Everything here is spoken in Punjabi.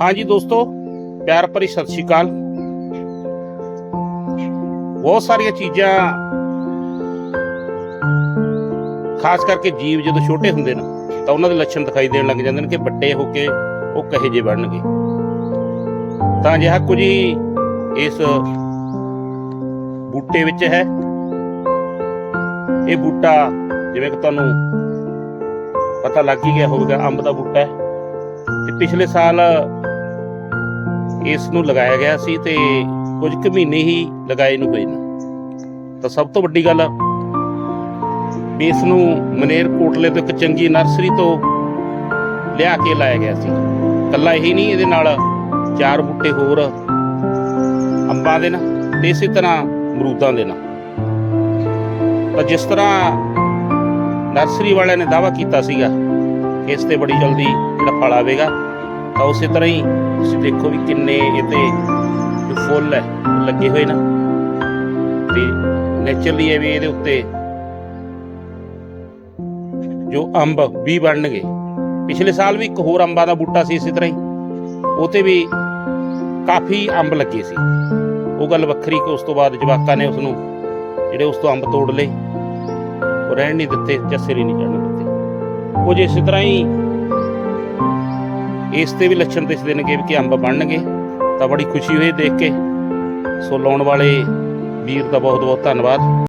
ਹਾਂਜੀ ਦੋਸਤੋ, ਪਿਆਰ ਭਰੀ ਸਤਿ ਸ਼੍ਰੀ ਅਕਾਲ। ਬਹੁਤ ਸਾਰੀਆਂ ਚੀਜ਼ਾਂ ਖਾਸ ਕਰਕੇ ਜੀਵ ਜਦੋਂ ਛੋਟੇ ਹੁੰਦੇ ਨੇ, ਤਾਂ ਉਹਨਾਂ ਦੇ ਲੱਛਣ ਦਿਖਾਈ ਦੇਣ ਲੱਗ ਜਾਂਦੇ ਨੇ ਕਿ ਵੱਡੇ ਹੋ ਕੇ ਉਹ ਕਹੇ ਜੇ ਬਣਨਗੇ। ਤਾਂ ਅਜਿਹਾ ਕੁਝ ਹੀ ਇਸ ਬੂਟੇ ਵਿੱਚ ਹੈ। ਇਹ ਬੂਟਾ ਜਿਵੇਂ ਕਿ ਤੁਹਾਨੂੰ ਪਤਾ ਲੱਗ ਹੀ ਗਿਆ ਹੋਵੇਗਾ, ਅੰਬ ਦਾ ਬੂਟਾ ਹੈ। ਤੇ ਪਿਛਲੇ ਸਾਲ ਇਸ ਨੂੰ ਲਗਾਇਆ ਗਿਆ ਸੀ ਤੇ ਕੁਝ ਕੁ ਮਹੀਨੇ ਹੀ ਲਗਾਏ ਨੂੰ ਹੋਏ ਨੇ। ਤਾਂ ਸਭ ਤੋਂ ਵੱਡੀ ਗੱਲ ਵੀ ਇਸ ਨੂੰ ਮਨੇਰ ਕੋਟਲੇ ਤੋਂ ਇੱਕ ਚੰਗੀ ਨਰਸਰੀ ਤੋਂ ਲਿਆ ਕੇ ਲਾਇਆ ਗਿਆ ਸੀ। ਕੱਲਾ ਇਹੀ ਨਹੀਂ, ਇਹਦੇ ਨਾਲ ਚਾਰ ਬੂਟੇ ਹੋਰ ਅੰਬਾਂ ਦੇ ਨਾ ਤੇ ਇਸੇ ਤਰ੍ਹਾਂ ਅਮਰੂਦਾਂ ਦੇ ਨਾ ਤਾਂ ਜਿਸ ਤਰ੍ਹਾਂ ਨਰਸਰੀ ਵਾਲਿਆਂ ਨੇ ਦਾਵਾ ਕੀਤਾ ਸੀਗਾ ਇਸ ਤੇ ਬੜੀ ਜਲਦੀ ਜਿਹੜਾ ਫਲ ਆਵੇਗਾ ਤਾਂ ਉਸੇ ਤਰ੍ਹਾਂ ਹੀ ਤੁਸੀਂ ਦੇਖੋ ਵੀ ਕਿੰਨੇ ਇਹਤੇ ਜੋ ਫੁੱਲ ਹੈ, ਲੱਗੇ ਹੋਏ ਨਾ। ਤੇ ਨੇਚਰਲੀ ਇਹ ਵੀ ਇਹਦੇ ਉੱਤੇ ਜੋ ਅੰਬ ਵੀ ਬਣਨਗੇ। ਪਿਛਲੇ ਸਾਲ ਵੀ ਇੱਕ ਹੋਰ ਅੰਬਾਂ ਦਾ ਬੂਟਾ ਸੀ ਇਸੇ ਤਰ੍ਹਾਂ ਹੀ। ਉਤੇ ਵੀ ਕਾਫੀ ਅੰਬ ਲੱਗੇ ਸੀ। ਉਹ ਗੱਲ ਵੱਖਰੀ ਕਿ ਉਸ ਤੋਂ ਬਾਅਦ ਜਵਾਕਾਂ ਨੇ ਉਸ ਨੂੰ ਜਿਹੜੇ ਉਸ ਤੋਂ ਅੰਬ ਤੋੜ ਲਏ। ਉਹ ਰਹਿਣ ਨਹੀਂ ਦਿੱਤੇ ਜਾਂ ਨਹੀਂ ਚੜਨ ਕੁਝ ਇਸੇ ਤਰ੍ਹਾਂ ਹੀ ਇਸ ਤੇ ਵੀ ਲੱਛਣ ਦਿਸਦੇ ਨੇ ਕਿ ਅੰਬ ਬਣਨਗੇ। ਤਾਂ ਬੜੀ ਖੁਸ਼ੀ ਹੋਈ ਦੇਖ ਕੇ। ਸੋ ਲਾਉਣ ਵਾਲੇ ਵੀਰ ਦਾ ਬਹੁਤ ਬਹੁਤ ਧੰਨਵਾਦ।